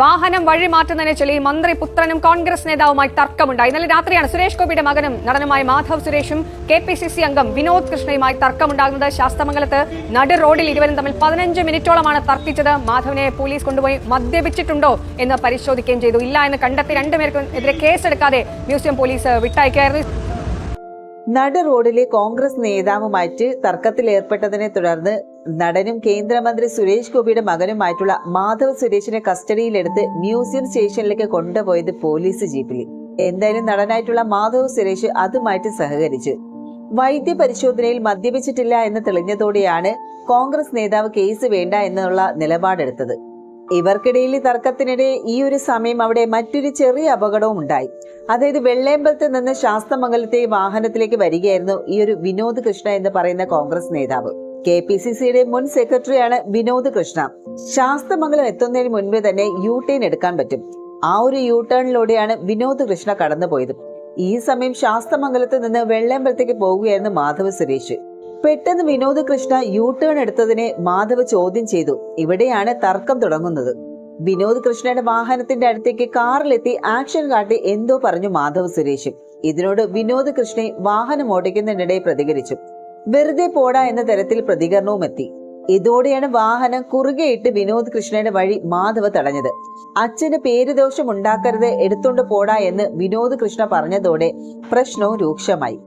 വാഹനം വഴി മാറ്റുന്നതിനെ ചൊല്ലി മന്ത്രി പുത്രനും കോൺഗ്രസ് നേതാവുമായി തർക്കമുണ്ടായി. ഇന്നലെ രാത്രിയാണ് സുരേഷ് ഗോപിയുടെ മകനും നടനുമായ മാധവ് സുരേഷും കെ പി സി സി അംഗം വിനോദ് കൃഷ്ണയുമായി തർക്കമുണ്ടാകുന്നത് ശാസ്തമംഗലത്ത് നടു റോഡിൽ ഇരുവരും തമ്മിൽ പതിനഞ്ച് മിനിറ്റോളമാണ് തർക്കിച്ചത്. മാധവനെ പോലീസ് കൊണ്ടുപോയി മദ്യപിച്ചിട്ടുണ്ടോ എന്ന് പരിശോധിക്കുകയും ചെയ്തു. ഇല്ല എന്ന് കണ്ടെത്തി രണ്ടുപേർക്കും എതിരെ കേസെടുക്കാതെ മ്യൂസിയം പോലീസ് വിട്ടയക്കുകയായിരുന്നു. നട റോഡിലെ കോൺഗ്രസ് നേതാവുമായിട്ട് തർക്കത്തിലേർപ്പെട്ടതിനെ തുടർന്ന് നടനും കേന്ദ്രമന്ത്രി സുരേഷ് ഗോപിയുടെ മകനുമായിട്ടുള്ള മാധവ് സുരേഷിനെ കസ്റ്റഡിയിലെടുത്ത് മ്യൂസിയം സ്റ്റേഷനിലേക്ക് കൊണ്ടുപോയത് പോലീസ് ജീപ്പിൽ. എന്തായാലും നടനായിട്ടുള്ള മാധവ് സുരേഷ് അതുമായിട്ട് സഹകരിച്ചു. വൈദ്യ പരിശോധനയിൽ മദ്യപിച്ചിട്ടില്ല എന്ന് തെളിഞ്ഞതോടെയാണ് കോൺഗ്രസ് നേതാവ് കേസ് വേണ്ട എന്നുള്ള നിലപാടെടുത്തത്. ഇവർക്കിടയിൽ തർക്കത്തിനിടെ ഈ ഒരു സമയം അവിടെ മറ്റൊരു ചെറിയ അപകടവും ഉണ്ടായി. അതായത് വെള്ളയമ്പലത്ത് നിന്ന് ശാസ്തമംഗലത്തെ വാഹനത്തിലേക്ക് വരികയായിരുന്നു ഈ ഒരു വിനോദ് കൃഷ്ണ എന്ന് പറയുന്ന കോൺഗ്രസ് നേതാവ്. കെ പി സി സിയുടെ മുൻ സെക്രട്ടറിയാണ് വിനോദ് കൃഷ്ണ. ശാസ്തമംഗലം എത്തുന്നതിന് മുൻപേ തന്നെ യു ടേൺ എടുക്കാൻ പറ്റും. ആ ഒരു യു ടേണിലൂടെയാണ് വിനോദ് കൃഷ്ണ കടന്നുപോയത്. ഈ സമയം ശാസ്തമംഗലത്ത് നിന്ന് വെള്ളയമ്പലത്തേക്ക് പോവുകയായിരുന്നു മാധവ് സുരേഷ്. പെട്ടെന്ന് വിനോദ് കൃഷ്ണ യു ടേൺ എടുത്തതിനെ മാധവ് ചോദ്യം ചെയ്തു. ഇവിടെയാണ് തർക്കം തുടങ്ങുന്നത്. വിനോദ് കൃഷ്ണയുടെ വാഹനത്തിന്റെ അടുത്തേക്ക് കാറിലെത്തി ആക്ഷൻ കാട്ടി എന്തോ പറഞ്ഞു മാധവ് സുരേഷ്. ഇതിനോട് വിനോദ് കൃഷ്ണയെ വാഹനം ഓടിക്കുന്നതിനിടെ പ്രതികരിച്ചു. വെറുതെ പോടാ എന്ന തരത്തിൽ പ്രതികരണവും എത്തി. ഇതോടെയാണ് വാഹനം കുറുകെയിട്ട് വിനോദ് കൃഷ്ണയുടെ വഴി മാധവ് തടഞ്ഞത്. അച്ഛന് പേരുദോഷം ഉണ്ടാക്കരുത് എടുത്തുകൊണ്ട് പോടാ എന്ന് വിനോദ് കൃഷ്ണ പറഞ്ഞതോടെ പ്രശ്നവും രൂക്ഷമായി.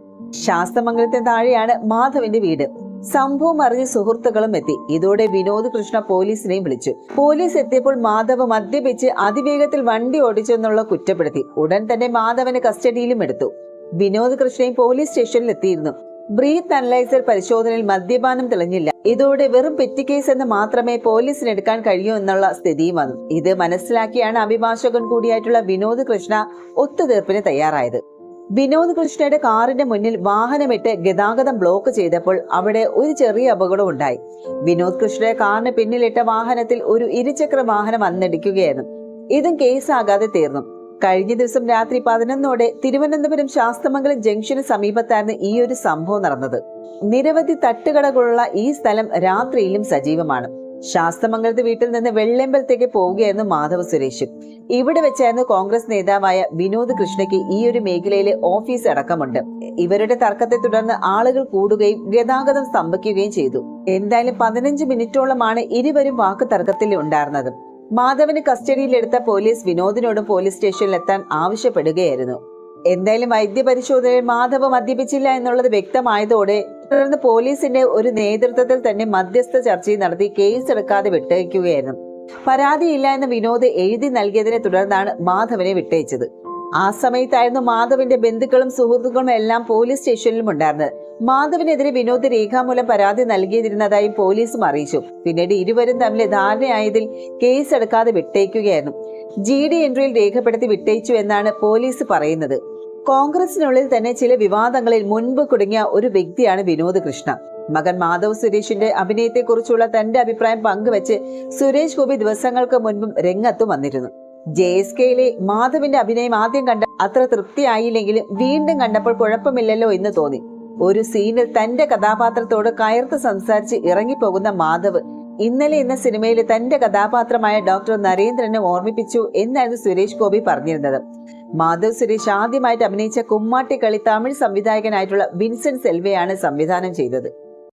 ശാസ്തമംഗലത്തിന് താഴെയാണ് മാധവിന്റെ വീട്. സംഭവം അറിഞ്ഞ് സുഹൃത്തുക്കളും എത്തി. ഇതോടെ വിനോദ് കൃഷ്ണ പോലീസിനെയും വിളിച്ചു. പോലീസ് എത്തിയപ്പോൾ മാധവ് മദ്യപിച്ച് അതിവേഗത്തിൽ വണ്ടി ഓടിച്ചെന്നുള്ള കുറ്റപ്പെടുത്തി. ഉടൻ തന്നെ മാധവനെ കസ്റ്റഡിയിലും എടുത്തു. വിനോദ് കൃഷ്ണയും പോലീസ് സ്റ്റേഷനിൽ എത്തിയിരുന്നു. ബ്രീത്ത് അനലൈസർ പരിശോധനയിൽ മദ്യപാനം തെളിഞ്ഞില്ല. ഇതോടെ വെറും പെറ്റി കേസ് എന്ന് മാത്രമേ പോലീസിന് എടുക്കാൻ കഴിയൂ എന്നുള്ള സ്ഥിതിയും വന്നു. ഇത് മനസ്സിലാക്കിയാണ് അഭിഭാഷകൻ കൂടിയായിട്ടുള്ള വിനോദ് കൃഷ്ണ ഒത്തുതീർപ്പിന് തയ്യാറായത്. വിനോദ് കൃഷ്ണയുടെ കാറിന്റെ മുന്നിൽ വാഹനമിട്ട് ഗതാഗതം ബ്ലോക്ക് ചെയ്തപ്പോൾ അവിടെ ഒരു ചെറിയ അപകടം ഉണ്ടായി. വിനോദ് കൃഷ്ണയുടെ കാറിന് പിന്നിലിട്ട വാഹനത്തിൽ ഒരു ഇരുചക്ര വാഹനം വന്നിടിക്കുകയായിരുന്നു. ഇതും കേസാകാതെ തീർന്നു. കഴിഞ്ഞ ദിവസം രാത്രി പതിനൊന്നോടെ തിരുവനന്തപുരം ശാസ്തമംഗലം ജംഗ്ഷന് സമീപത്തായിരുന്നു ഈ ഒരു സംഭവം നടന്നത്. നിരവധി തട്ടുകടകളുള്ള ഈ സ്ഥലം രാത്രിയിലും സജീവമാണ്. ശാസ്തമംഗലത്ത് വീട്ടിൽ നിന്ന് വെള്ളമ്പലത്തേക്ക് പോവുകയായിരുന്നു മാധവ സുരേഷ്. ഇവിടെ വെച്ചായിരുന്നു കോൺഗ്രസ് നേതാവായ വിനോദ് കൃഷ്ണയ്ക്ക് ഈ ഒരു മേഖലയിലെ ഓഫീസ് അടക്കമുണ്ട്. ഇവരുടെ തർക്കത്തെ തുടർന്ന് ആളുകൾ കൂടുകയും ഗതാഗതം സ്തംഭിക്കുകയും ചെയ്തു. എന്തായാലും പതിനഞ്ച് മിനിറ്റോളമാണ് ഇരുവരും വാക്ക് തർക്കത്തിൽ ഉണ്ടായിരുന്നത്. മാധവന് കസ്റ്റഡിയിലെടുത്ത പോലീസ് വിനോദിനോടും പോലീസ് സ്റ്റേഷനിൽ എത്താൻ ആവശ്യപ്പെടുകയായിരുന്നു. എന്തായാലും വൈദ്യപരിശോധനയിൽ മാധവ് മദ്യപിച്ചില്ല എന്നുള്ളത് വ്യക്തമായതോടെ തുടർന്ന് പോലീസിന്റെ ഒരു നേതൃത്വത്തിൽ തന്നെ മധ്യസ്ഥ ചർച്ചയും നടത്തി കേസ് എടുക്കാതെ വിട്ടയക്കുകയായിരുന്നു പരാതിയില്ല എന്ന് വിനോദ് എഴുതി നൽകിയതിനെ തുടർന്നാണ് മാധവനെ വിട്ടയച്ചത്. ആ സമയത്തായിരുന്നു മാധവന്റെ ബന്ധുക്കളും സുഹൃത്തുക്കളും എല്ലാം പോലീസ് സ്റ്റേഷനിലും ഉണ്ടായിരുന്നത്. മാധവിനെതിരെ വിനോദ് രേഖാമൂലം പരാതി നൽകിയിരുന്നതായും പോലീസും അറിയിച്ചു. പിന്നീട് ഇരുവരും തമ്മിൽ ധാരണയായതിൽ കേസ് എടുക്കാതെ വിട്ടയക്കുകയായിരുന്നു ജി ഡി എൻട്രിയിൽ രേഖപ്പെടുത്തി വിട്ടയച്ചു എന്നാണ് പോലീസ് പറയുന്നത്. കോൺഗ്രസിനുള്ളിൽ തന്നെ ചില വിവാദങ്ങളിൽ മുൻപ് കുടുങ്ങിയ ഒരു വ്യക്തിയാണ് വിനോദ് കൃഷ്ണ. മകൻ മാധവ് സുരേഷിന്റെ അഭിനയത്തെക്കുറിച്ചുള്ള തന്റെ അഭിപ്രായം പങ്കുവച്ച് സുരേഷ് ഗോപി ദിവസങ്ങൾക്ക് മുൻപും രംഗത്ത് വന്നിരുന്നു. ജെ എസ് കെയിലെ മാധവിന്റെ അഭിനയം ആദ്യം കണ്ട അത്ര തൃപ്തിയായില്ലെങ്കിലും വീണ്ടും കണ്ടപ്പോൾ കുഴപ്പമില്ലല്ലോ എന്ന് തോന്നി. ഒരു സീനിൽ തന്റെ കഥാപാത്രത്തോട് കയർത്ത് സംസാരിച്ച് ഇറങ്ങിപ്പോകുന്ന മാധവ് ഇന്നലെ എന്ന സിനിമയിൽ തന്റെ കഥാപാത്രമായ ഡോക്ടർ നരേന്ദ്രനെ ഓർമ്മിപ്പിച്ചു എന്നായിരുന്നു സുരേഷ് ഗോപി പറഞ്ഞിരുന്നത്. മാധവ് സുരേഷ് ആദ്യമായിട്ട് അഭിനയിച്ച കുമ്മാട്ടിക്കളി തമിഴ് സംവിധായകനായിട്ടുള്ള വിൻസെന്റ് സെൽവയാണ് സംവിധാനം ചെയ്തത്.